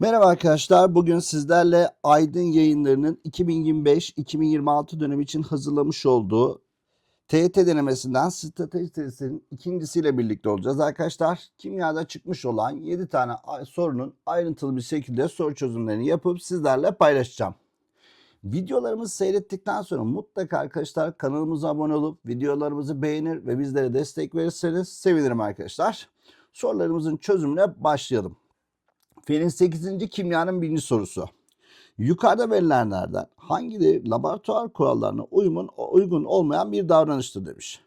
Merhaba arkadaşlar. Bugün sizlerle Aydın Yayınları'nın 2025-2026 dönemi için hazırlamış olduğu TYT denemesinden strateji testinin ikincisiyle birlikte olacağız arkadaşlar. Kimyada çıkmış olan 7 tane sorunun ayrıntılı bir şekilde soru çözümlerini yapıp sizlerle paylaşacağım. Videolarımızı seyrettikten sonra mutlaka arkadaşlar kanalımıza abone olup videolarımızı beğenir ve bizlere destek verirseniz sevinirim arkadaşlar. Sorularımızın çözümüne başlayalım. Fenin 8. kimyanın birinci sorusu. Yukarıda verilenlerden hangileri laboratuvar kurallarına uygun, uygun olmayan bir davranıştır demiş.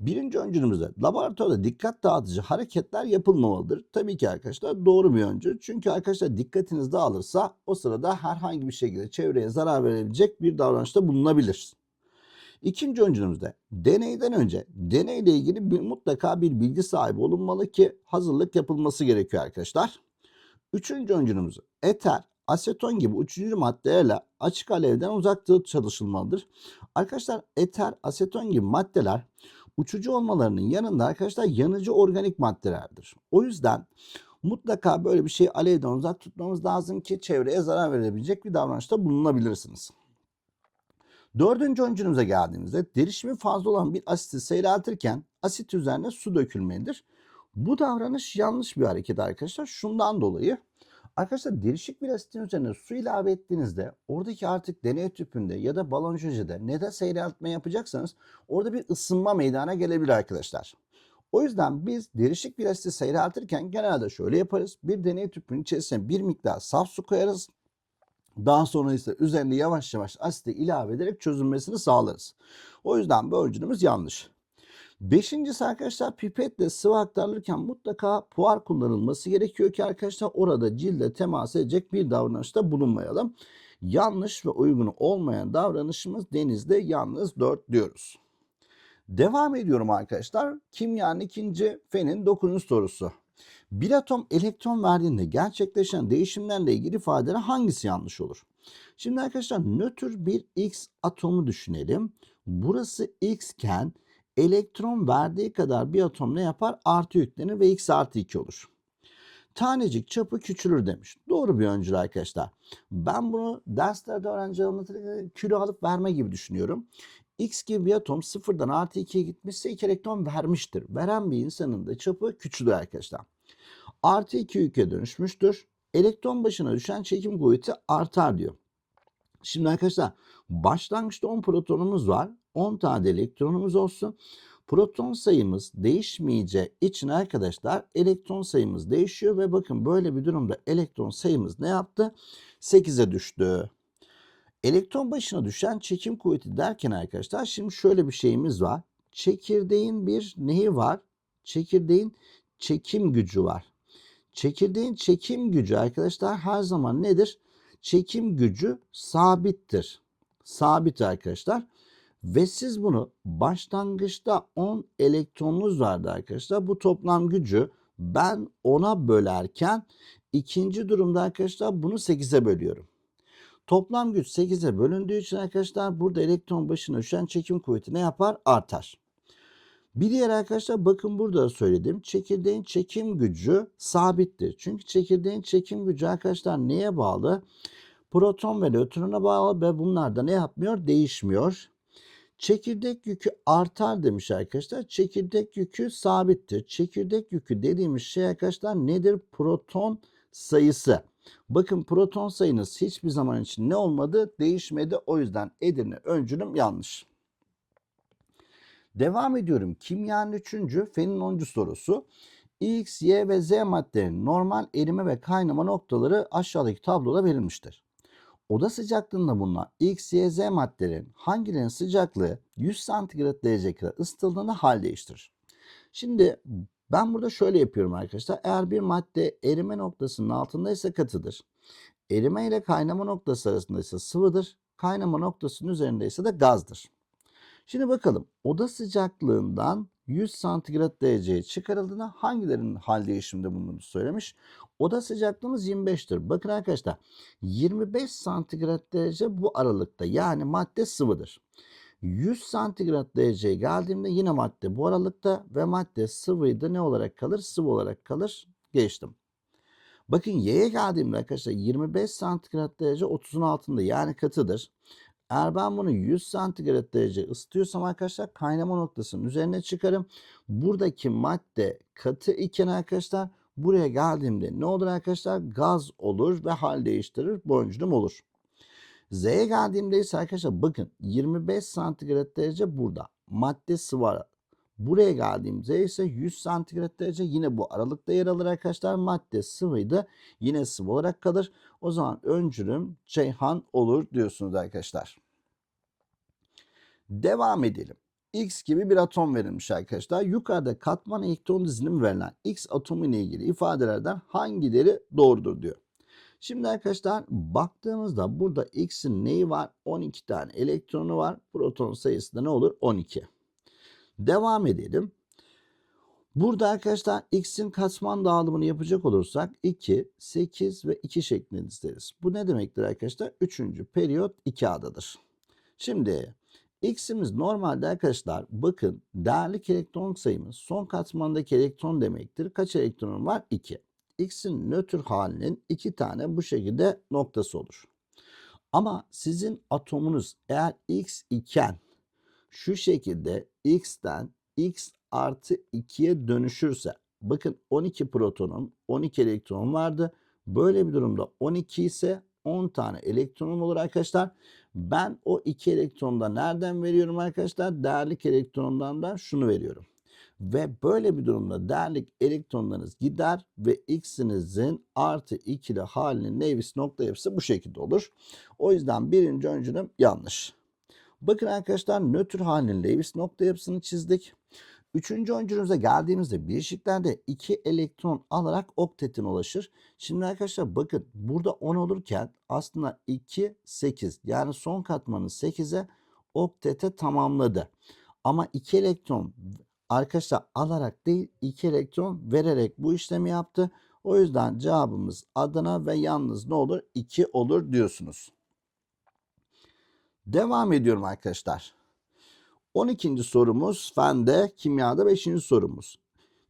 Birinci öncülümüzde laboratuvarda dikkat dağıtıcı hareketler yapılmamalıdır. Tabii ki arkadaşlar doğru bir öncül. Çünkü arkadaşlar dikkatiniz dağılırsa o sırada herhangi bir şekilde çevreye zarar verebilecek bir davranışta bulunabilir. İkinci öncülümüzde deneyden önce deneyle ilgili bir, mutlaka bir bilgi sahibi olunmalı ki hazırlık yapılması gerekiyor arkadaşlar. Üçüncü öncülümüz eter, aseton gibi üçüncü maddelerle açık alevden uzak çalışılmalıdır. Arkadaşlar eter, aseton gibi maddeler uçucu olmalarının yanında arkadaşlar yanıcı organik maddelerdir. O yüzden mutlaka böyle bir şeyi alevden uzak tutmamız lazım ki çevreye zarar verebilecek bir davranışta bulunabilirsiniz. Dördüncü öncülümüze geldiğimizde derişimi fazla olan bir asiti seyreltirken asit üzerine su dökülmelidir. Bu davranış yanlış bir hareket arkadaşlar. Şundan dolayı arkadaşlar derişik bir asitin üzerine su ilave ettiğinizde oradaki artık deney tüpünde ya da balon jojede ne de seyreltme yapacaksanız orada bir ısınma meydana gelebilir arkadaşlar. O yüzden biz derişik bir asiti seyreltirken genelde şöyle yaparız. Bir deney tüpünün içerisine bir miktar saf su koyarız. Daha sonra ise üzerine yavaş yavaş asiti ilave ederek çözülmesini sağlarız. O yüzden bu öncülümüz yanlış. Beşincisi arkadaşlar pipetle sıvı aktarılırken mutlaka puar kullanılması gerekiyor ki arkadaşlar orada cilde temas edecek bir davranışta bulunmayalım. Yanlış ve uygun olmayan davranışımız denizde yalnız 4 diyoruz. Devam ediyorum arkadaşlar. Kimyanın ikinci fenin 9. sorusu. Bir atom elektron verdiğinde gerçekleşen değişimlerle ilgili ifadeler hangisi yanlış olur? Şimdi arkadaşlar nötr bir X atomu düşünelim. Burası X iken elektron verdiği kadar bir atom ne yapar? Artı yüklenir ve X artı 2 olur. Tanecik çapı küçülür demiş. Doğru bir öncül arkadaşlar. Ben bunu derslerde öğrenci anlatırken kilo alıp verme gibi düşünüyorum. X gibi bir atom sıfırdan artı 2'ye gitmişse 2 elektron vermiştir. Veren bir insanın da çapı küçülür arkadaşlar. Artı 2 yüke dönüşmüştür. Elektron başına düşen çekim kuvveti artar diyor. Şimdi arkadaşlar başlangıçta 10 protonumuz var. 10 tane elektronumuz olsun. Proton sayımız değişmeyeceği için arkadaşlar elektron sayımız değişiyor ve bakın böyle bir durumda elektron sayımız ne yaptı? 8'e düştü. Elektron başına düşen çekim kuvveti derken arkadaşlar şimdi şöyle bir şeyimiz var. Çekirdeğin bir neyi var? Çekirdeğin çekim gücü var. Çekirdeğin çekim gücü arkadaşlar her zaman nedir? Çekim gücü sabittir. Sabit arkadaşlar. Ve siz bunu başlangıçta 10 elektronunuz vardı arkadaşlar. Bu toplam gücü ben 10'a bölerken ikinci durumda arkadaşlar bunu 8'e bölüyorum. Toplam güç 8'e bölündüğü için arkadaşlar burada elektron başına düşen çekim kuvveti ne yapar? Artar. Bir diğer arkadaşlar bakın burada söyledim. Çekirdeğin çekim gücü sabittir. Çünkü çekirdeğin çekim gücü arkadaşlar neye bağlı? Proton ve nötrona bağlı ve bunlar da ne yapmıyor? Değişmiyor. Çekirdek yükü artar demiş arkadaşlar. Çekirdek yükü sabittir. Çekirdek yükü dediğimiz şey arkadaşlar nedir? Proton sayısı. Bakın proton sayınız hiçbir zaman için ne olmadı? Değişmedi. O yüzden Edirne öncülüm yanlış. Devam ediyorum. Kimyanın üçüncü, fenin 10. sorusu. X, Y ve Z maddelerinin normal erime ve kaynama noktaları aşağıdaki tabloda verilmiştir. Oda sıcaklığında bulunan X, Y, Z maddelerin hangilerinin sıcaklığı 100 santigrat derece kadar ısıtıldığında hal değiştirir. Şimdi ben burada şöyle yapıyorum arkadaşlar. Eğer bir madde erime noktasının altındaysa katıdır. Erime ile kaynama noktası arasındaysa sıvıdır. Kaynama noktasının üzerindeyse de gazdır. Şimdi bakalım oda sıcaklığından 100 santigrat dereceye çıkarıldığında hangilerinin hal değişiminde bulunduğunu söylemiş. Oda sıcaklığımız 25'tir. Bakın arkadaşlar 25 santigrat derece bu aralıkta yani madde sıvıdır. 100 santigrat dereceye geldiğimde yine madde bu aralıkta ve madde sıvıydı ne olarak kalır? Sıvı olarak kalır. Geçtim. Bakın Y'ye geldiğimde arkadaşlar 25 santigrat derece 30'un altında yani katıdır. Eğer ben bunu 100 santigrat derece ısıtıyorsam arkadaşlar kaynama noktasının üzerine çıkarım. Buradaki madde katı iken arkadaşlar buraya geldiğimde ne olur arkadaşlar? Gaz olur ve hal değiştirir. Boncunum olur. Z'ye geldiğimde ise arkadaşlar bakın 25 santigrat derece burada. Madde sıvı Buraya geldiğimde ise 100 santigrat derece yine bu aralıkta yer alır arkadaşlar. Madde sıvıydı. Yine sıvı olarak kalır. O zaman öncülüm Ceyhan olur diyorsunuz arkadaşlar. Devam edelim. X gibi bir atom verilmiş arkadaşlar. Yukarıda katman elektron dizilimi verilen X atomu ile ilgili ifadelerden hangileri doğrudur diyor. Şimdi arkadaşlar baktığımızda burada X'in neyi var? 12 tane elektronu var. Proton sayısı da ne olur? 12. Devam edelim. Burada arkadaşlar X'in katman dağılımını yapacak olursak 2, 8 ve 2 şeklinde isteriz. Bu ne demektir arkadaşlar? Üçüncü periyot 2A'dadır. Şimdi X'imiz normalde arkadaşlar bakın değerlik elektron sayımız son katmandaki elektron demektir. Kaç elektronum var? 2. X'in nötr halinin iki tane bu şekilde noktası olur. Ama sizin atomunuz eğer X iken şu şekilde X'ten X artı 2'ye dönüşürse bakın 12 protonum 12 elektron vardı. Böyle bir durumda 12 ise 10 tane elektronum olur arkadaşlar. Ben o 2 elektronda nereden veriyorum arkadaşlar? Değerlik elektrondan da şunu veriyorum. Ve böyle bir durumda değerlik elektronlarınız gider ve x'inizin artı ikili halinin Lewis nokta yapısı bu şekilde olur. O yüzden birinci öncülüm yanlış. Bakın arkadaşlar nötr halinin Lewis nokta yapısını çizdik. Üçüncü öncülümüze geldiğimizde bileşiklerde 2 elektron alarak oktetin ulaşır. Şimdi arkadaşlar bakın burada 10 olurken aslında 2, 8 yani son katmanı 8'e oktete tamamladı. Ama 2 elektron arkadaşlar alarak değil 2 elektron vererek bu işlemi yaptı. O yüzden cevabımız Adana ve yalnız ne olur? 2 olur diyorsunuz. Devam ediyorum arkadaşlar. 12. sorumuz fende, kimyada 5. sorumuz.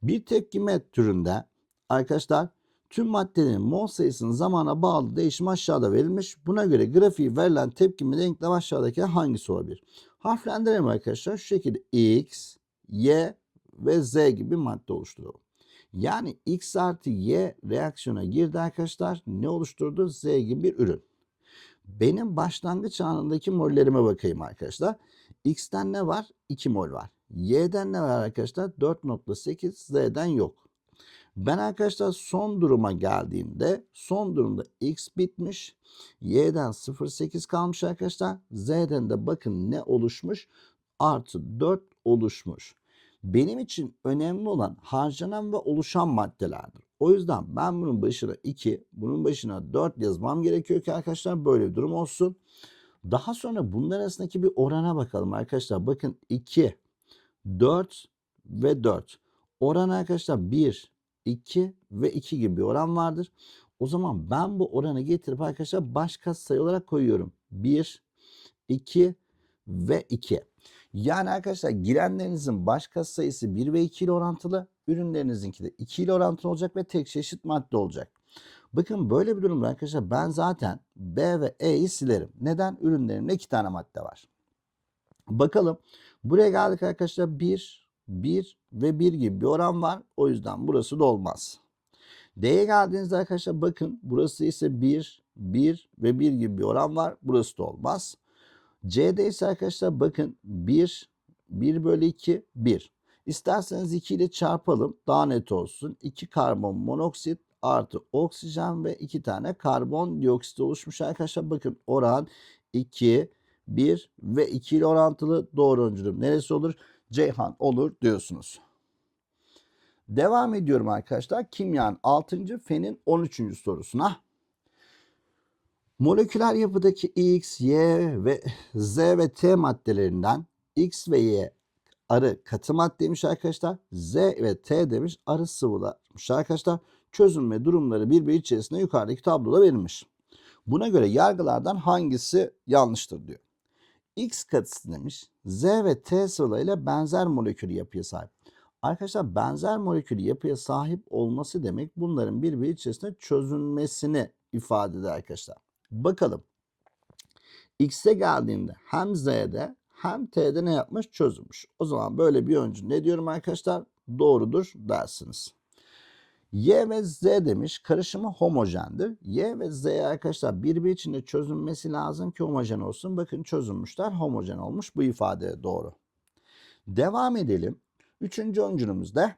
Bir tepkime türünde arkadaşlar tüm maddelerin mol sayısının zamana bağlı değişimi aşağıda verilmiş. Buna göre grafiği verilen tepkime denklem aşağıdaki hangisi olabilir? Harflendirelim arkadaşlar. Şu şekilde X, Y ve Z gibi madde oluşturalım. Yani X artı Y reaksiyona girdi arkadaşlar. Ne oluşturdu? Z gibi bir ürün. Benim başlangıç anındaki mollerime bakayım arkadaşlar. X'ten ne var? 2 mol var. Y'den ne var arkadaşlar? 4.8 Z'den yok. Ben arkadaşlar son duruma geldiğimde son durumda X bitmiş. Y'den 0.8 kalmış arkadaşlar. Z'den de bakın ne oluşmuş? Artı 4 oluşmuş. Benim için önemli olan harcanan ve oluşan maddelerdir. O yüzden ben bunun başına 2, bunun başına 4 yazmam gerekiyor ki arkadaşlar böyle bir durum olsun. Daha sonra bunlar arasındaki bir orana bakalım arkadaşlar. Bakın 2, 4 ve 4. Oran arkadaşlar 1, 2 ve 2 gibi bir oran vardır. O zaman ben bu oranı getirip arkadaşlar başka sayı olarak koyuyorum. 1, 2 ve 2. Yani arkadaşlar girenlerinizin başka sayısı 1 ve 2 ile orantılı. Ürünlerinizinki de 2 ile orantılı olacak ve tek çeşit madde olacak. Bakın böyle bir durumda arkadaşlar ben zaten B ve E'yi silerim. Neden? Ürünlerimde 2 tane madde var. Bakalım. Buraya geldik arkadaşlar 1, 1 ve 1 gibi bir oran var. O yüzden burası da olmaz. D'ye geldiğinizde arkadaşlar bakın burası ise 1, 1 ve 1 gibi bir oran var. Burası da olmaz. C'de ise arkadaşlar bakın 1, 1 bölü 2, 1. İsterseniz 2 ile çarpalım daha net olsun. 2 karbon monoksit artı oksijen ve 2 tane karbon dioksit oluşmuş arkadaşlar. Bakın oran 2, 1 ve 2 ile orantılı doğru öncülüm. Neresi olur? Ceyhan olur diyorsunuz. Devam ediyorum arkadaşlar. Kimyanın 6. fenin 13. sorusuna. Moleküler yapıdaki X, Y ve Z ve T maddelerinden X ve Y arı katı maddeymiş arkadaşlar. Z ve T demiş arı sıvılarmış arkadaşlar. Çözüm ve durumları birbiri içerisinde yukarıdaki tabloda verilmiş. Buna göre yargılardan hangisi yanlıştır diyor. X katısı demiş Z ve T sıvılarıyla benzer molekül yapıya sahip. Arkadaşlar benzer molekül yapıya sahip olması demek bunların birbiri içerisinde çözünmesini ifade eder arkadaşlar. Bakalım. X'e geldiğinde hem Z'de hem T'de ne yapmış? Çözülmüş. O zaman böyle bir öncü ne diyorum arkadaşlar? Doğrudur dersiniz. Y ve Z demiş karışımı homojendir. Y ve Z arkadaşlar birbiri içinde çözünmesi lazım ki homojen olsun. Bakın çözülmüşler homojen olmuş bu ifade doğru. Devam edelim. Üçüncü öncülümüzde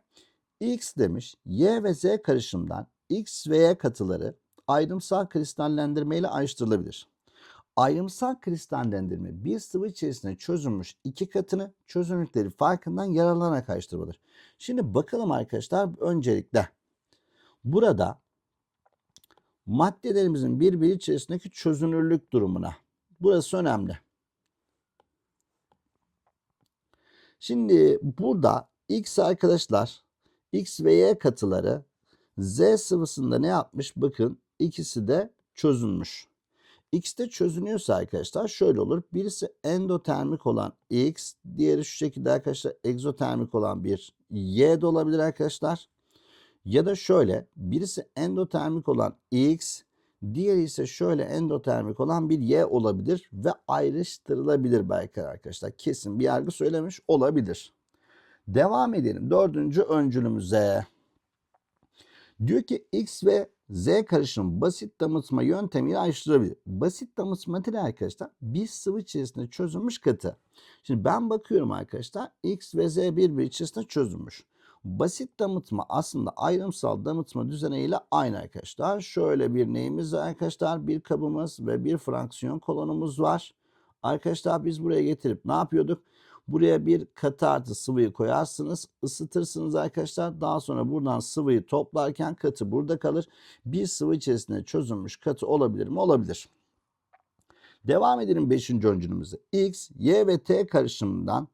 X demiş Y ve Z karışımdan X ve Y katıları ayrımsal kristallendirme ile ayrıştırılabilir. Ayrımsal kristallendirme bir sıvı içerisinde çözülmüş iki katını çözünürlükleri farkından yararlanarak ayrıştırılır. Şimdi bakalım arkadaşlar öncelikle burada maddelerimizin birbiri içerisindeki çözünürlük durumuna. Burası önemli. Şimdi burada X arkadaşlar X ve Y katıları Z sıvısında ne yapmış? Bakın ikisi de çözülmüş. X'te çözünüyorsa arkadaşlar şöyle olur. Birisi endotermik olan X, diğeri şu şekilde arkadaşlar egzotermik olan bir Y de olabilir arkadaşlar. Ya da şöyle birisi endotermik olan X, diğeri ise şöyle endotermik olan bir Y olabilir ve ayrıştırılabilir belki arkadaşlar. Kesin bir yargı söylemiş olabilir. Devam edelim dördüncü öncülümüze. Diyor ki X ve Z karışımı basit damıtma yöntemiyle ayrıştırılabilir. Basit damıtma nedir arkadaşlar? Bir sıvı içerisinde çözülmüş katı. Şimdi ben bakıyorum arkadaşlar X ve Z birbiri içerisinde çözülmüş. Basit damıtma aslında ayrımsal damıtma düzeneğiyle aynı arkadaşlar. Şöyle bir neyimiz var arkadaşlar? Bir kabımız ve bir fraksiyon kolonumuz var. Arkadaşlar biz buraya getirip ne yapıyorduk? Buraya bir katı artı sıvıyı koyarsınız, ısıtırsınız arkadaşlar. Daha sonra buradan sıvıyı toplarken katı burada kalır. Bir sıvı içerisinde çözülmüş katı olabilir mi? Olabilir. Devam edelim 5. öncülümüze. X, Y ve T karışımından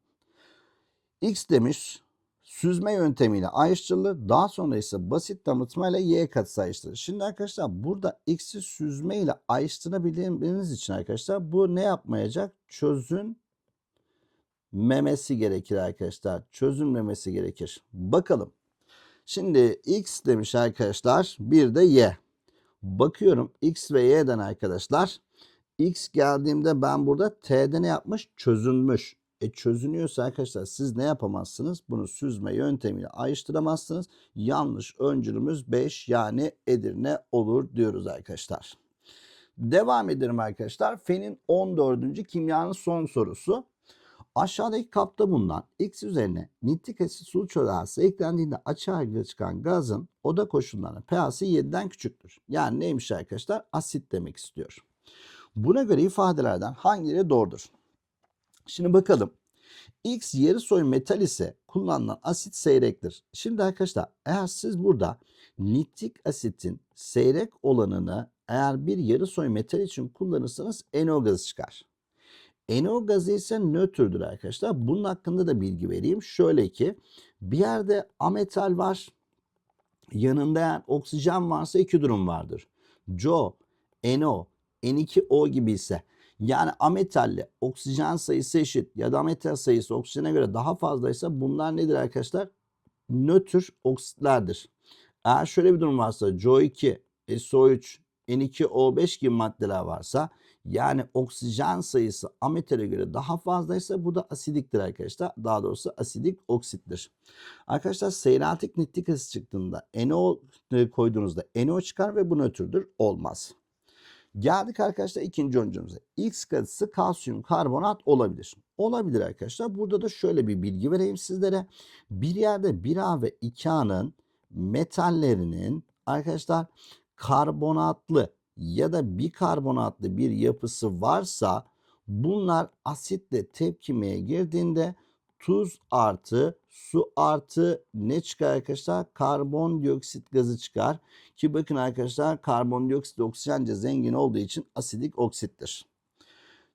X demiş süzme yöntemiyle ayrıştırılır. Daha sonra ise basit damıtma ile Y katısı ayrıştırılır. Şimdi arkadaşlar burada X'i süzme ile ayrıştırabilmeniz için arkadaşlar bu ne yapmayacak? Çözün memesi gerekir arkadaşlar. Çözülmemesi gerekir. Bakalım. Şimdi x demiş arkadaşlar. Bir de y. Bakıyorum x ve y'den arkadaşlar. x geldiğimde ben burada t'de ne yapmış? Çözülmüş. E çözünüyorsa arkadaşlar siz ne yapamazsınız? Bunu süzme yöntemiyle ayrıştıramazsınız. Yanlış öncülümüz 5 yani Edirne olur diyoruz arkadaşlar. Devam edelim arkadaşlar. Fen'in 14. kimyanın son sorusu. Aşağıdaki kapta bulunan X üzerine nitrik asit su çözeltisi eklendiğinde açığa çıkan gazın oda koşullarına pH'si 7'den küçüktür. Yani neymiş arkadaşlar? Asit demek istiyor. Buna göre ifadelerden hangileri doğrudur? Şimdi bakalım. X yarı soy metal ise kullanılan asit seyrektir. Şimdi arkadaşlar eğer siz burada nitrik asitin seyrek olanını eğer bir yarı soy metal için kullanırsanız NO gazı çıkar. NO gazı ise nötrdür arkadaşlar. Bunun hakkında da bilgi vereyim. Şöyle ki bir yerde ametal var. Yanında yani oksijen varsa iki durum vardır. CO, NO, N2O gibi ise yani ametalle oksijen sayısı eşit ya da ametal sayısı oksijene göre daha fazlaysa bunlar nedir arkadaşlar? Nötr oksitlerdir. Eğer şöyle bir durum varsa CO2, SO3, N2O5 gibi maddeler varsa yani oksijen sayısı ametale göre daha fazlaysa bu da asidiktir arkadaşlar. Daha doğrusu asidik oksittir. Arkadaşlar seyreltik nitrik asit çıktığında NO koyduğunuzda NO çıkar ve bu nötrdür. Olmaz. Geldik arkadaşlar ikinci öncümüze. X katısı kalsiyum karbonat olabilir. Olabilir arkadaşlar. Burada da şöyle bir bilgi vereyim sizlere. Bir yerde 1A ve 2A'nın metallerinin arkadaşlar karbonatlı ya da bikarbonatlı bir yapısı varsa bunlar asitle tepkimeye girdiğinde tuz artı su artı ne çıkar arkadaşlar? Karbondioksit gazı çıkar. Ki bakın arkadaşlar karbondioksit oksijence zengin olduğu için asidik oksittir.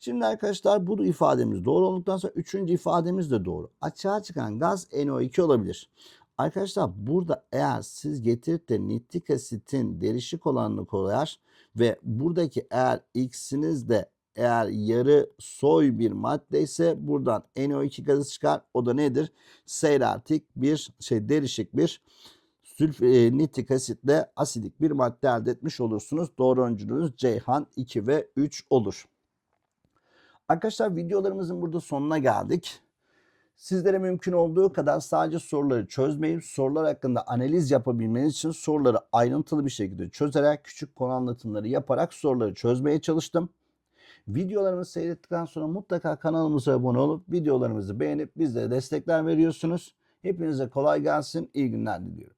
Şimdi arkadaşlar bu ifademiz doğru olduktan sonra üçüncü ifademiz de doğru. Açığa çıkan gaz NO2 olabilir. Arkadaşlar burada eğer siz getirip de nitrik asitin derişik olanını koyar ve buradaki eğer x'iniz de eğer yarı soy bir madde ise buradan NO2 gazı çıkar. O da nedir? Seyratik bir şey derişik bir sülf e, nitrik asitle asidik bir madde elde etmiş olursunuz. Doğru öncülünüz Ceyhan 2 ve 3 olur. Arkadaşlar videolarımızın burada sonuna geldik. Sizlere mümkün olduğu kadar sadece soruları çözmeyip sorular hakkında analiz yapabilmeniz için soruları ayrıntılı bir şekilde çözerek küçük konu anlatımları yaparak soruları çözmeye çalıştım. Videolarımızı seyrettikten sonra mutlaka kanalımıza abone olup videolarımızı beğenip bizlere destekler veriyorsunuz. Hepinize kolay gelsin, iyi günler diliyorum.